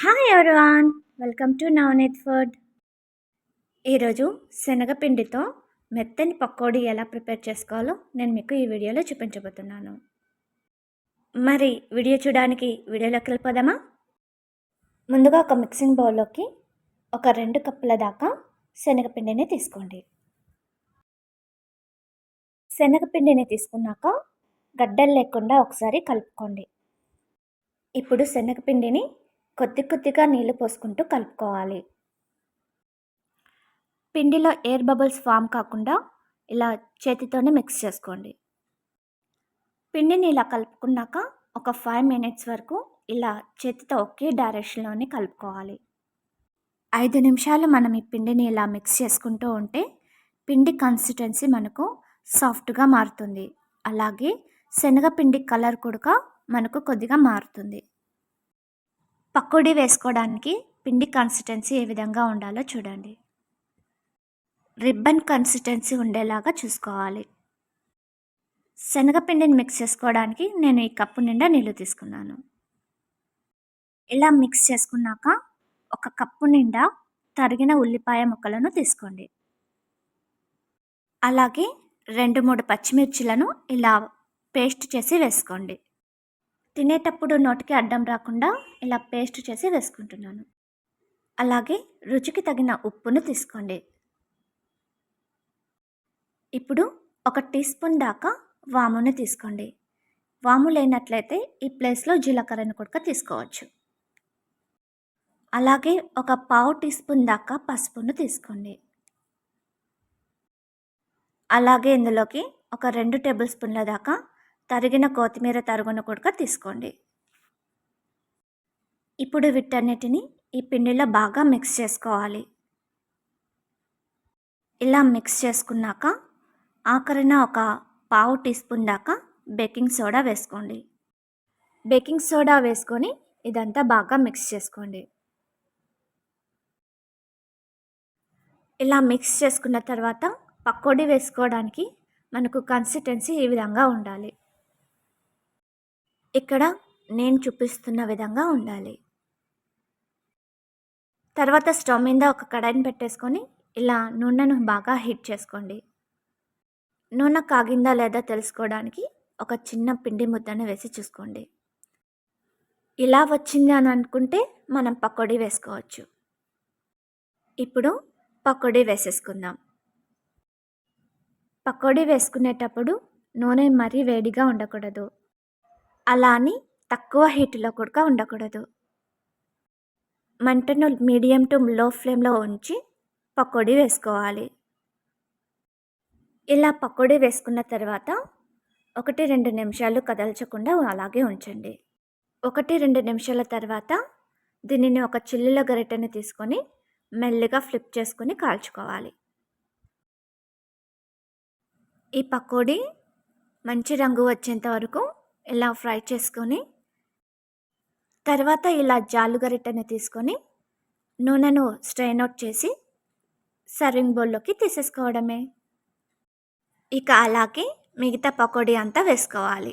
Hi everyone welcome to Navneet food ఈరోజు శనగపిండితో మెత్తని పకోడీ ఎలా ప్రిపేర్ చేసుకోవాలో నేను మీకు ఈ వీడియోలో చూపించబోతున్నాను. మరి వీడియో చూడడానికి వీడియోలోకి వెళ్ళిపోదామా? ముందుగా ఒక మిక్సింగ్ బౌల్లోకి ఒక రెండు కప్పుల దాకా శనగపిండిని తీసుకోండి. శనగపిండిని తీసుకున్నాక గడ్డలు లేకుండా ఒకసారి కలుపుకోండి. ఇప్పుడు శనగపిండిని కొద్ది కొద్దిగా నీళ్ళు పోసుకుంటూ కలుపుకోవాలి. పిండిలో ఎయిర్ బబుల్స్ ఫామ్ కాకుండా ఇలా చేతితోనే మిక్స్ చేసుకోండి. పిండిని ఇలా కలుపుకున్నాక ఒక ఫైవ్ మినిట్స్ వరకు ఇలా చేతితో ఒకే డైరెక్షన్లోనే కలుపుకోవాలి. ఐదు నిమిషాలు మనం ఈ పిండిని ఇలా మిక్స్ చేసుకుంటూ ఉంటే పిండి కన్సిస్టెన్సీ మనకు సాఫ్ట్గా మారుతుంది. అలాగే శనగపిండి కలర్ కూడా మనకు కొద్దిగా మారుతుంది. పకోడీ వేసుకోవడానికి పిండి కన్సిస్టెన్సీ ఏ విధంగా ఉండాలో చూడండి. రిబ్బన్ కన్సిస్టెన్సీ ఉండేలాగా చూసుకోవాలి. శనగపిండిని మిక్స్ చేసుకోవడానికి నేను ఈ కప్పు నిండా నీళ్ళు తీసుకున్నాను. ఇలా మిక్స్ చేసుకున్నాక ఒక కప్పు నిండా తరిగిన ఉల్లిపాయ ముక్కలను తీసుకోండి. అలాగే రెండు మూడు పచ్చిమిర్చిలను ఇలా పేస్ట్ చేసి వేసుకోండి. తినేటప్పుడు నోటికి అడ్డం రాకుండా ఇలా పేస్ట్ చేసి వేసుకుంటున్నాను. అలాగే రుచికి తగిన ఉప్పును తీసుకోండి. ఇప్పుడు ఒక టీ స్పూన్ దాకా వాముని తీసుకోండి. వాము లేనట్లయితే ఈ ప్లేస్లో జీలకర్రను కూడా తీసుకోవచ్చు. అలాగే ఒక పావు టీ స్పూన్ దాకా పసుపును తీసుకోండి. అలాగే ఇందులోకి ఒక రెండు టేబుల్ స్పూన్ల దాకా తరిగిన కొత్తిమీర తరుగును కూడా తీసుకోండి. ఇప్పుడు వీటన్నిటిని ఈ పిండిలో బాగా మిక్స్ చేసుకోవాలి. ఇలా మిక్స్ చేసుకున్నాక ఆఖరిన ఒక పావు టీ స్పూన్ దాకా బేకింగ్ సోడా వేసుకోండి. బేకింగ్ సోడా వేసుకొని ఇదంతా బాగా మిక్స్ చేసుకోండి. ఇలా మిక్స్ చేసుకున్న తర్వాత పకోడీ వేసుకోవడానికి మనకు కన్సిస్టెన్సీ ఈ విధంగా ఉండాలి. ఇక్కడ నేను చూపిస్తున్న విధంగా ఉండాలి. తర్వాత స్టవ్ మీద ఒక కడాయిని పెట్టేసుకొని ఇలా నూనెను బాగా హీట్ చేసుకోండి. నూనె కాగిందా లేదా తెలుసుకోవడానికి ఒక చిన్న పిండి ముద్దను వేసి చూసుకోండి. ఇలా వచ్చింది అని అనుకుంటే మనం పకోడీ వేసుకోవచ్చు. ఇప్పుడు పకోడీ వేసేసుకుందాం. పకోడీ వేసుకునేటప్పుడు నూనె మరీ వేడిగా ఉండకూడదు. అలా అని తక్కువ హీట్లో కూడా ఉండకూడదు. మంటను మీడియం టు లో ఫ్లేమ్లో ఉంచి పకోడీ వేసుకోవాలి. ఇలా పకోడీ వేసుకున్న తర్వాత ఒకటి రెండు నిమిషాలు కదల్చకుండా అలాగే ఉంచండి. ఒకటి రెండు నిమిషాల తర్వాత దీనిని ఒక చిల్లుల గరిటెని తీసుకొని మెల్లిగా ఫ్లిప్ చేసుకొని కాల్చుకోవాలి. ఈ పకోడీ మంచి రంగు వచ్చేంత వరకు ఇలా ఫ్రై చేసుకొని తర్వాత ఇలా జాలుగరిటని తీసుకొని నూనెను స్ట్రెయిన్ అవుట్ చేసి సర్వింగ్ బౌల్లోకి తీసేసుకోవడమే. ఇక అలాగే మిగతా పకోడీ అంతా వేసుకోవాలి.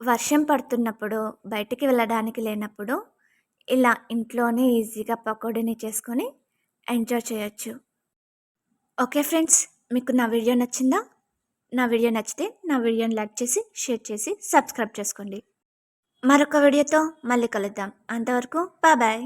వర్షం పడుతున్నప్పుడు బయటికి వెళ్ళడానికి లేనప్పుడు ఇలా ఇంట్లోనే ఈజీగా పకోడీని చేసుకొని ఎంజాయ్ చేయొచ్చు. ఓకే ఫ్రెండ్స్ మీకు నా వీడియో నచ్చిందా? నా వీడియో నచ్చితే నా వీడియోని లైక్ చేసి షేర్ చేసి సబ్స్క్రైబ్ చేసుకోండి. మరొక వీడియోతో మళ్ళీ కలుద్దాం. అంతవరకు బాయ్